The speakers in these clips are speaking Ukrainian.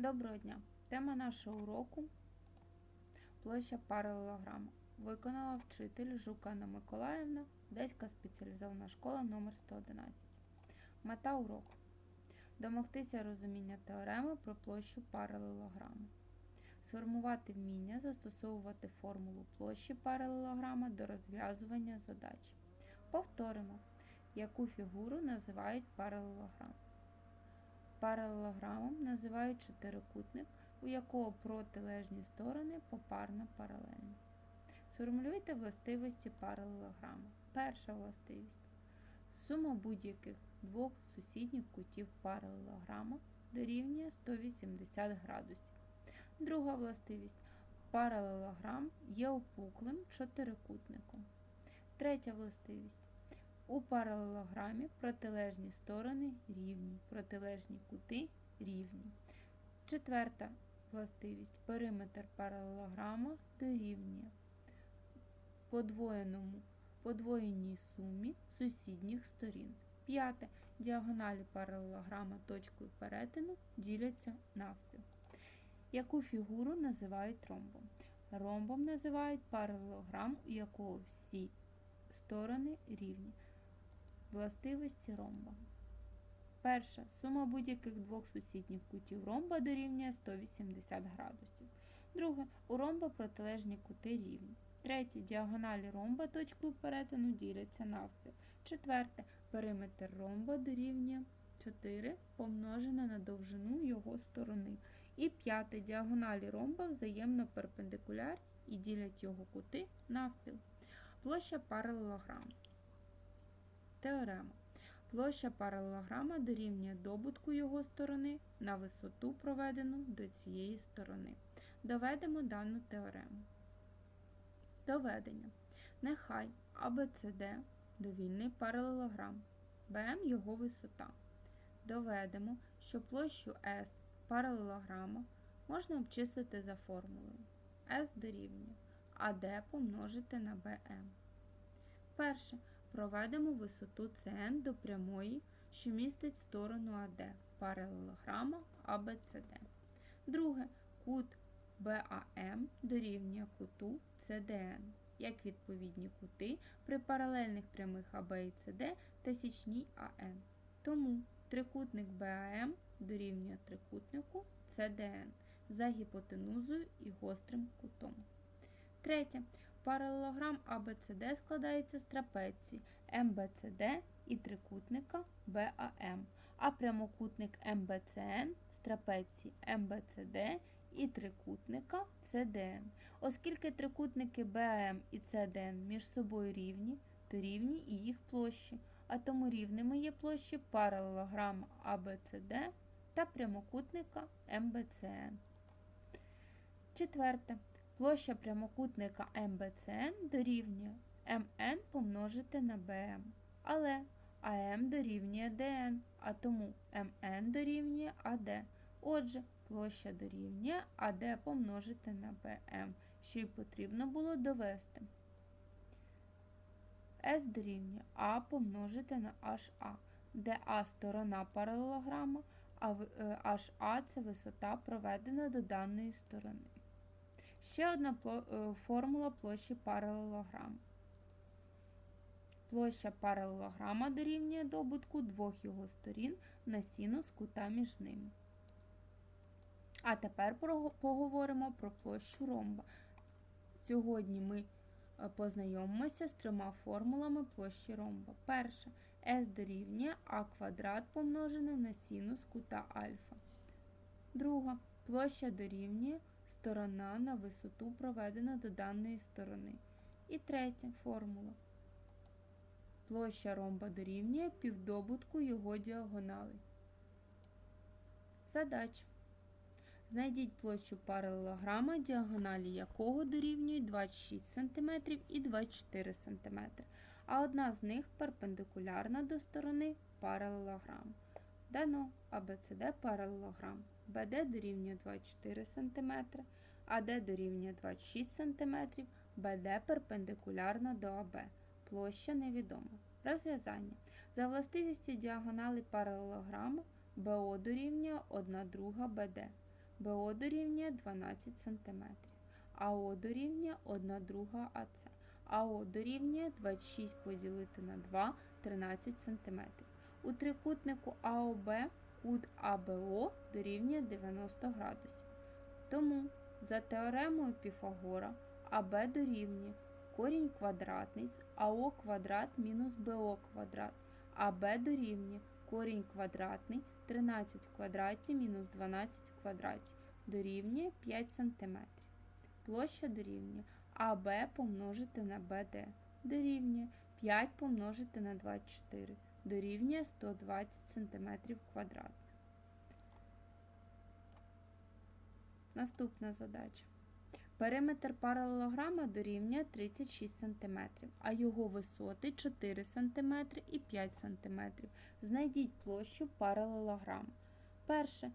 Доброго дня! Тема нашого уроку площа паралелограма. Виконала вчитель Жукана Миколаївна, Одеська спеціалізована школа номер 111 Мета уроку домогтися розуміння теореми про площу паралелограма. Сформувати вміння застосовувати формулу площі паралелограма до розв'язування задач. Повторимо, яку фігуру називають паралелограм. Паралелограмом називають чотирикутник, у якого протилежні сторони попарно паралельні. Сформулюйте властивості паралелограма. Перша властивість. Сума будь-яких двох сусідніх кутів паралелограма дорівнює 180 градусів. Друга властивість. Паралелограм є опуклим чотирикутником. Третя властивість. У паралелограмі протилежні сторони рівні, протилежні кути рівні. Четверта властивість. Периметр паралелограма дорівнює подвоєному подвоєній сумі сусідніх сторін. П'яте. Діагоналі паралелограма точкою перетину діляться навпіл. Яку фігуру називають ромбом? Ромбом називають паралелограм, у якого всі сторони рівні. Властивості ромба. Перша. Сума будь-яких двох сусідніх кутів ромба дорівнює 180 градусів. Друге. У ромба протилежні кути рівні. Третє. Діагоналі ромба точкою перетину діляться навпіл. Четверте. Периметр ромба дорівнює 4 помножене на довжину його сторони. І п'яте. Діагоналі ромба взаємно перпендикулярні і ділять його кути навпіл. Площа паралелограму. Теорема. Площа паралелограма дорівнює добутку його сторони на висоту, проведену до цієї сторони. Доведемо дану теорему. Доведення. Нехай АБЦД довільний паралелограм, БМ його висота. Доведемо, що площу S паралелограма можна обчислити за формулою S дорівнює АД помножити на БМ. Перше. Проведемо висоту CN до прямої, що містить сторону АД паралелограма ABCD. Друге. Кут BAM дорівнює куту CDN, як відповідні кути при паралельних прямих АБ і CD та січній АН. Тому трикутник BAM дорівнює трикутнику CDN за гіпотенузою і гострим кутом. Третє. Паралелограм ABCD складається з трапеції MBCD і трикутника BAM, а прямокутник MBCN з трапеції MBCD і трикутника CDN. Оскільки трикутники BAM і CDN між собою рівні, то рівні і їх площі, а тому рівними є площі паралелограма ABCD та прямокутника MBCN. Четверте. Площа прямокутника MBCN дорівнює MN помножити на BM. Але АМ дорівнює DN, а тому MN дорівнює AD. Отже, площа дорівнює AD помножити на BM, що й потрібно було довести. S дорівнює А помножити на HA, де А сторона паралелограма, а HA – це висота, проведена до даної сторони. Ще одна формула площі паралелограма. Площа паралелограма дорівнює добутку двох його сторін на синус кута між ними. А тепер поговоримо про площу ромба. Сьогодні ми познайомимося з трьома формулами площі ромба. Перша S дорівнює А квадрат помножене на синус кута альфа. Друга площа дорівнює сторона на висоту проведена до даної сторони. І третя формула. Площа ромба дорівнює півдобутку його діагоналей. Задача. Знайдіть площу паралелограма, діагоналі якого дорівнюють 26 см і 24 см, а одна з них перпендикулярна до сторони паралелограму. Дано ABCD паралелограм. BD дорівнює 24 см, AD дорівнює 26 см, BD перпендикулярна до АБ. Площа невідома. Розв'язання. За властивістю діагонали паралелограму БО дорівнює 1 друга БД. БО дорівнює 12 см. АО дорівнює 1 друга АЦ. АО дорівнює 26 поділити на 2 13 см. У трикутнику АОБ кут АБО дорівнює 90 градусів. Тому за теоремою Піфагора АБ дорівнює корінь квадратний з АО квадрат мінус БО квадрат. АБ дорівнює корінь квадратний 13 в квадраті мінус 12 в квадраті дорівнює 5 см. Площа дорівнює АБ помножити на БД дорівнює 5 помножити на 24 дорівнює 120 см квадратних. Наступна задача. Периметр паралелограма дорівнює 36 см, а його висоти 4 см і 5 см. Знайдіть площу паралелограма. Перше.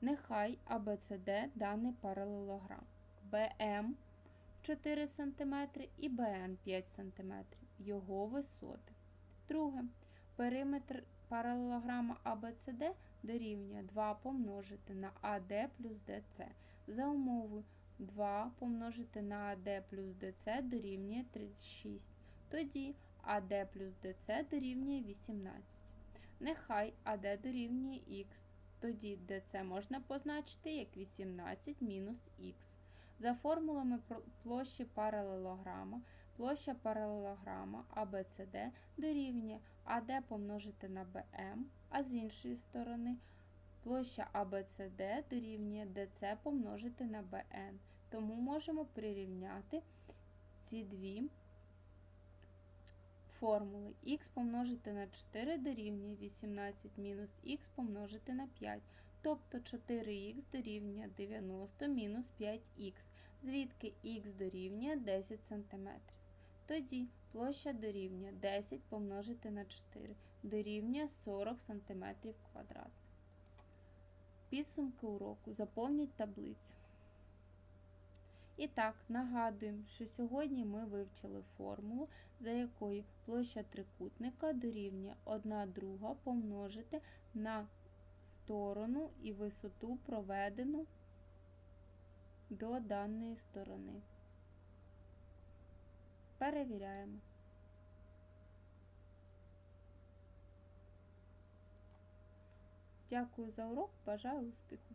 Нехай ABCD даний паралелограм. BM 4 см і BN 5 см. Його висоти. Друге. Периметр паралелограма ABCD дорівнює 2 помножити на AD плюс DC. За умовою 2 помножити на AD плюс DC дорівнює 36. Тоді AD плюс DC дорівнює 18. Нехай AD дорівнює Х. Тоді DC можна позначити як 18 мінус Х. За формулами площі паралелограма, площа паралелограма ABCD дорівнює AD помножити на BM, а з іншої сторони площа ABCD дорівнює DC помножити на BN. Тому можемо прирівняти ці дві формули. Х помножити на 4 дорівнює 18 мінус х помножити на 5. Тобто 4х дорівнює 90 мінус 5х, звідки х дорівнює 10 см. Тоді площа дорівнює 10 помножити на 4 дорівнює 40 см квадратних. Підсумки уроку. Заповніть таблицю. І так, нагадуємо, що сьогодні ми вивчили формулу, за якою площа трикутника дорівнює 1 друга помножити на сторону і висоту проведену до даної сторони. Перевіряємо. Дякую за урок, бажаю успіху!